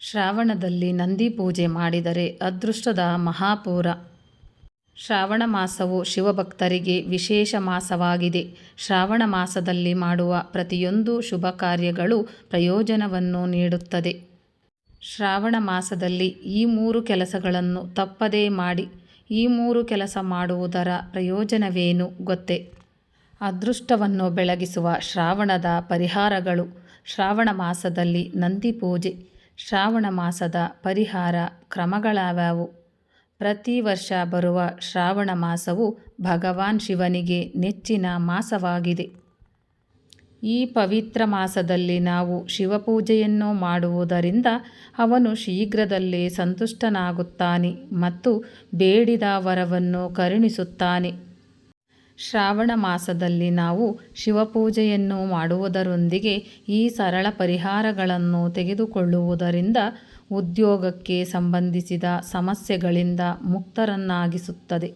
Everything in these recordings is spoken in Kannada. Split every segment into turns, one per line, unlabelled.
ಶ್ರಾವಣದಲ್ಲಿ ನಂದಿ ಪೂಜೆ ಮಾಡಿದರೆ ಅದೃಷ್ಟದ ಮಹಾಪೂರ. ಶ್ರಾವಣ ಮಾಸವು ಶಿವಭಕ್ತರಿಗೆ ವಿಶೇಷ ಮಾಸವಾಗಿದೆ. ಶ್ರಾವಣ ಮಾಸದಲ್ಲಿ ಮಾಡುವ ಪ್ರತಿಯೊಂದು ಶುಭ ಕಾರ್ಯಗಳು ಪ್ರಯೋಜನವನ್ನು ನೀಡುತ್ತದೆ. ಶ್ರಾವಣ ಮಾಸದಲ್ಲಿ ಈ ಮೂರು ಕೆಲಸಗಳನ್ನು ತಪ್ಪದೇ ಮಾಡಿ, ಈ ಮೂರು ಕೆಲಸ ಮಾಡುವುದರ ಪ್ರಯೋಜನವೇನು ಗೊತ್ತೇ? ಅದೃಷ್ಟವನ್ನು ಬೆಳಗಿಸುವ ಶ್ರಾವಣದ ಪರಿಹಾರಗಳು. ಶ್ರಾವಣ ಮಾಸದಲ್ಲಿ ನಂದಿ ಪೂಜೆ. ಶ್ರಾವಣ ಮಾಸದ ಪರಿಹಾರ ಕ್ರಮಗಳಾವ್ಯಾವು ಪ್ರತಿ ವರ್ಷ ಬರುವ ಶ್ರಾವಣ ಮಾಸವು ಭಗವಾನ್ ಶಿವನಿಗೆ ನೆಚ್ಚಿನ ಮಾಸವಾಗಿದೆ. ಈ ಪವಿತ್ರ ಮಾಸದಲ್ಲಿ ನಾವು ಶಿವಪೂಜೆಯನ್ನು ಮಾಡುವುದರಿಂದ ಅವನು ಶೀಘ್ರದಲ್ಲೇ ಸಂತುಷ್ಟನಾಗುತ್ತಾನೆ ಮತ್ತು ಬೇಡಿದ ವರವನ್ನು ಕರುಣಿಸುತ್ತಾನೆ. ಶ್ರಾವಣ ಮಾಸದಲ್ಲಿ ನಾವು ಶಿವಪೂಜೆಯನ್ನು ಮಾಡುವುದರೊಂದಿಗೆ ಈ ಸರಳ ಪರಿಹಾರಗಳನ್ನು ತೆಗೆದುಕೊಳ್ಳುವುದರಿಂದ ಉದ್ಯೋಗಕ್ಕೆ ಸಂಬಂಧಿಸಿದ ಸಮಸ್ಯೆಗಳಿಂದ ಮುಕ್ತರನ್ನಾಗಿಸುತ್ತದೆ.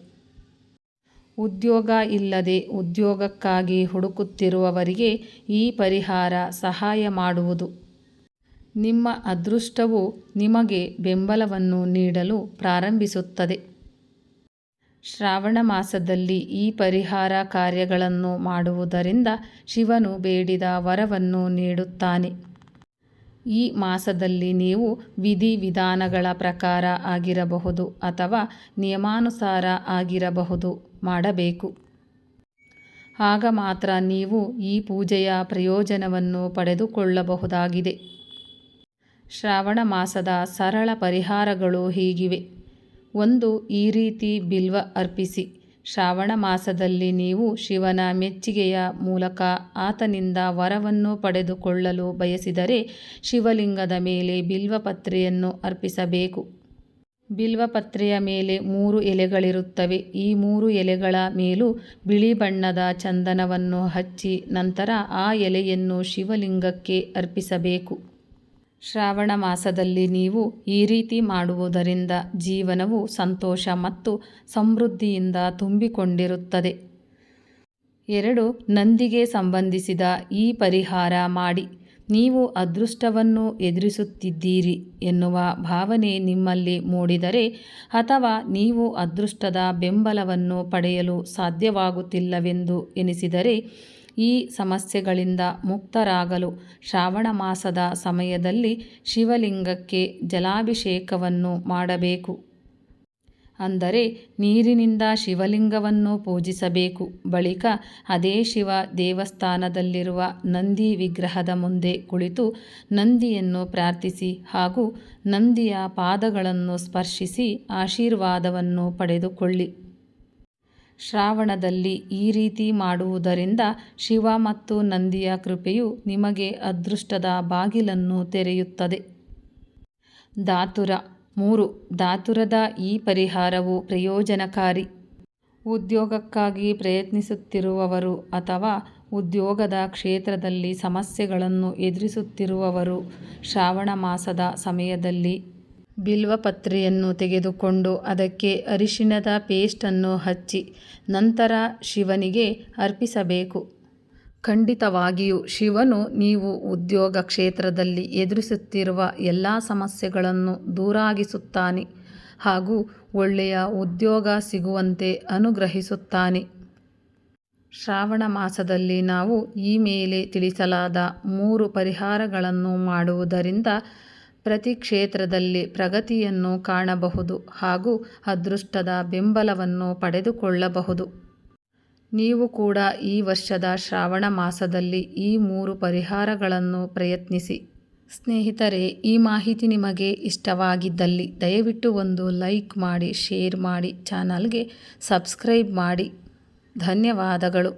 ಉದ್ಯೋಗ ಇಲ್ಲದೆ ಉದ್ಯೋಗಕ್ಕಾಗಿ ಹುಡುಕುತ್ತಿರುವವರಿಗೆ ಈ ಪರಿಹಾರ ಸಹಾಯ ಮಾಡುವುದು. ನಿಮ್ಮ ಅದೃಷ್ಟವು ನಿಮಗೆ ಬೆಂಬಲವನ್ನು ನೀಡಲು ಪ್ರಾರಂಭಿಸುತ್ತದೆ. ಶ್ರಾವಣ ಮಾಸದಲ್ಲಿ ಈ ಪರಿಹಾರ ಕಾರ್ಯಗಳನ್ನು ಮಾಡುವುದರಿಂದ ಶಿವನು ಬೇಡಿದ ವರವನ್ನು ನೀಡುತ್ತಾನೆ. ಈ ಮಾಸದಲ್ಲಿ ನೀವು ವಿಧಿವಿಧಾನಗಳ ಪ್ರಕಾರ ಆಗಿರಬಹುದು ಅಥವಾ ನಿಯಮಾನುಸಾರ ಆಗಿರಬಹುದು ಮಾಡಬೇಕು. ಆಗ ಮಾತ್ರ ನೀವು ಈ ಪೂಜೆಯ ಪ್ರಯೋಜನವನ್ನು ಪಡೆದುಕೊಳ್ಳಬಹುದಾಗಿದೆ. ಶ್ರಾವಣ ಮಾಸದ ಸರಳ ಪರಿಹಾರಗಳು ಹೀಗಿವೆ. ಒಂದು ಈ ರೀತಿ ಬಿಲ್ವ ಅರ್ಪಿಸಿ. ಶ್ರಾವಣ ಮಾಸದಲ್ಲಿ ನೀವು ಶಿವನ ಮೆಚ್ಚುಗೆಯ ಮೂಲಕ ಆತನಿಂದ ವರವನ್ನು ಪಡೆದುಕೊಳ್ಳಲು ಬಯಸಿದರೆ ಶಿವಲಿಂಗದ ಮೇಲೆ ಬಿಲ್ವಪತ್ರೆಯನ್ನು ಅರ್ಪಿಸಬೇಕು. ಬಿಲ್ವಪತ್ರೆಯ ಮೇಲೆ ಮೂರು ಎಲೆಗಳಿರುತ್ತವೆ. ಈ ಮೂರು ಎಲೆಗಳ ಮೇಲೂ ಬಿಳಿ ಬಣ್ಣದ ಚಂದನವನ್ನು ಹಚ್ಚಿ ನಂತರ ಆ ಎಲೆಯನ್ನು ಶಿವಲಿಂಗಕ್ಕೆ ಅರ್ಪಿಸಬೇಕು. ಶ್ರಾವಣ ಮಾಸದಲ್ಲಿ ನೀವು ಈ ರೀತಿ ಮಾಡುವುದರಿಂದ ಜೀವನವು ಸಂತೋಷ ಮತ್ತು ಸಮೃದ್ಧಿಯಿಂದ ತುಂಬಿಕೊಂಡಿರುತ್ತದೆ. ಎರಡು, ನಂದಿಗೆ ಸಂಬಂಧಿಸಿದ ಈ ಪರಿಹಾರ ಮಾಡಿ. ನೀವು ಅದೃಷ್ಟವನ್ನು ಎದುರಿಸುತ್ತಿದ್ದೀರಿ ಎನ್ನುವ ಭಾವನೆ ನಿಮ್ಮಲ್ಲಿ ಮೂಡಿದರೆ ಅಥವಾ ನೀವು ಅದೃಷ್ಟದ ಬೆಂಬಲವನ್ನು ಪಡೆಯಲು ಸಾಧ್ಯವಾಗುತ್ತಿಲ್ಲವೆಂದು ಎನಿಸಿದರೆ ಈ ಸಮಸ್ಯೆಗಳಿಂದ ಮುಕ್ತರಾಗಲು ಶ್ರಾವಣ ಮಾಸದ ಸಮಯದಲ್ಲಿ ಶಿವಲಿಂಗಕ್ಕೆ ಜಲಾಭಿಷೇಕವನ್ನು ಮಾಡಬೇಕು. ಅಂದರೆ ನೀರಿನಿಂದ ಶಿವಲಿಂಗವನ್ನು ಪೂಜಿಸಬೇಕು. ಬಳಿಕ ಅದೇ ಶಿವ ದೇವಸ್ಥಾನದಲ್ಲಿರುವ ನಂದಿ ವಿಗ್ರಹದ ಮುಂದೆ ಕುಳಿತು ನಂದಿಯನ್ನು ಪ್ರಾರ್ಥಿಸಿ ಹಾಗೂ ನಂದಿಯ ಪಾದಗಳನ್ನು ಸ್ಪರ್ಶಿಸಿ ಆಶೀರ್ವಾದವನ್ನು ಪಡೆದುಕೊಳ್ಳಿ. ಶ್ರಾವಣದಲ್ಲಿ ಈ ರೀತಿ ಮಾಡುವುದರಿಂದ ಶಿವ ಮತ್ತು ನಂದಿಯ ಕೃಪೆಯು ನಿಮಗೆ ಅದೃಷ್ಟದ ಬಾಗಿಲನ್ನು ತೆರೆಯುತ್ತದೆ. ಧಾತುರ ಮೂರು. ಧಾತುರದ ಈ ಪರಿಹಾರವು ಪ್ರಯೋಜನಕಾರಿ. ಉದ್ಯೋಗಕ್ಕಾಗಿ ಪ್ರಯತ್ನಿಸುತ್ತಿರುವವರು ಅಥವಾ ಉದ್ಯೋಗದ ಕ್ಷೇತ್ರದಲ್ಲಿ ಸಮಸ್ಯೆಗಳನ್ನು ಎದುರಿಸುತ್ತಿರುವವರು ಶ್ರಾವಣ ಮಾಸದ ಸಮಯದಲ್ಲಿ ಬಿಲ್ವಪತ್ರೆಯನ್ನು ತೆಗೆದುಕೊಂಡು ಅದಕ್ಕೆ ಅರಿಶಿಣದ ಪೇಸ್ಟನ್ನು ಹಚ್ಚಿ ನಂತರ ಶಿವನಿಗೆ ಅರ್ಪಿಸಬೇಕು. ಖಂಡಿತವಾಗಿಯೂ ಶಿವನು ನೀವು ಉದ್ಯೋಗ ಕ್ಷೇತ್ರದಲ್ಲಿ ಎದುರಿಸುತ್ತಿರುವ ಎಲ್ಲ ಸಮಸ್ಯೆಗಳನ್ನು ದೂರಾಗಿಸುತ್ತಾನೆ ಹಾಗೂ ಒಳ್ಳೆಯ ಉದ್ಯೋಗ ಸಿಗುವಂತೆ ಅನುಗ್ರಹಿಸುತ್ತಾನೆ. ಶ್ರಾವಣ ಮಾಸದಲ್ಲಿ ನಾವು ಈ ಮೇಲೆ ತಿಳಿಸಲಾದ ಮೂರು ಪರಿಹಾರಗಳನ್ನು ಮಾಡುವುದರಿಂದ ಪ್ರತಿ ಕ್ಷೇತ್ರದಲ್ಲಿ ಪ್ರಗತಿಯನ್ನು ಕಾಣಬಹುದು ಹಾಗೂ ಅದೃಷ್ಟದ ಬೆಂಬಲವನ್ನು ಪಡೆದುಕೊಳ್ಳಬಹುದು. ನೀವು ಕೂಡ ಈ ವರ್ಷದ ಶ್ರಾವಣ ಮಾಸದಲ್ಲಿ ಈ ಮೂರು ಪರಿಹಾರಗಳನ್ನು ಪ್ರಯತ್ನಿಸಿ. ಸ್ನೇಹಿತರೆ, ಈ ಮಾಹಿತಿ ನಿಮಗೆ ಇಷ್ಟವಾಗಿದ್ದಲ್ಲಿ ದಯವಿಟ್ಟು ಒಂದು ಲೈಕ್ ಮಾಡಿ, ಶೇರ್ ಮಾಡಿ, ಚಾನಲ್ಗೆ ಸಬ್ಸ್ಕ್ರೈಬ್ ಮಾಡಿ. ಧನ್ಯವಾದಗಳು.